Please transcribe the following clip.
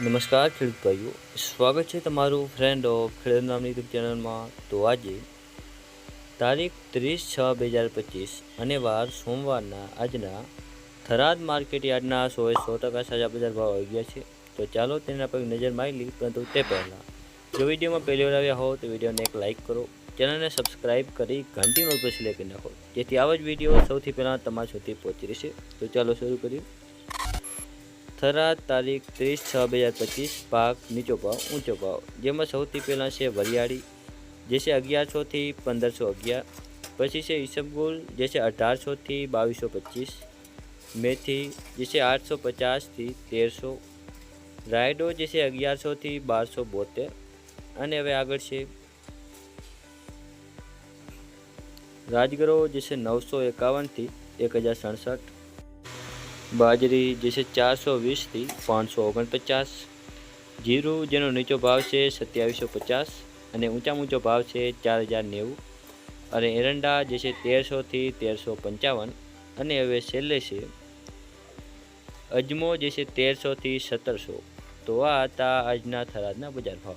નમસ્કાર, ખેડૂત ભાઈઓ. સ્વાગત છે તમારું ફ્રેન્ડ ઓફ ખેડૂત નામની યુટ્યુબ ચેનલમાં તો આજે તારીખ ત્રીસ છ બે હજાર પચીસ અને વાર સોમવારના આજના થરાદ માર્કેટ યાર્ડના સોએ સો ટકા સાજા બજાર ભાવ આવી ગયા છે. તો ચાલો તેના પર નજર મારી લઈ પરંતુ તે પહેલાં જો વિડીયોમાં પહેલી વાર આવ્યા હો, તો વિડીયોને એક લાઇક કરો. ચેનલને સબસ્ક્રાઇબ કરી ઘંટીનો પછી સિલેક્ટ કરી નાખો. જેથી આવા જ વીડિયો સૌથી પહેલાં તમારા સુધી પહોંચી રહેશે. તો ચાલો શરૂ કરીએ. થરાદ તારીખ ત્રીસ છ બે હજાર પચીસ, પાક નીચો ભાવ, ઊંચો ભાવ. જેમાં સૌથી પહેલાં છે વરિયાળી, જે છે અગિયારસોથી પંદરસો અગિયાર. પછી છે ઈસબગુલ, જે છે અઢારસોથી બાવીસો પચીસ. મેથી, જે છે આઠસો પચાસથી તેરસો. રાયડો, જે છે અગિયારસોથી બારસો બોતેર. અને હવે આગળ છે રાજગરો, જે છે નવસો એકાવનથી એક હજાર સડસઠ. બાજરી જે છે ચારસો વીસથી પાંચસો ઓગણપચાસ. જીરું જેનો નીચો ભાવ છે સત્યાવીસો પચાસ અને ઊંચામાં ઊંચો ભાવ છે ચાર હજાર નેવું. અને એરંડા જે છે તેરસોથી તેરસો પંચાવન. અને હવે છેલ્લે છે અજમો જે છે તેરસોથી સત્તરસો. તો આ હતા આજના થરાદના બજાર ભાવ.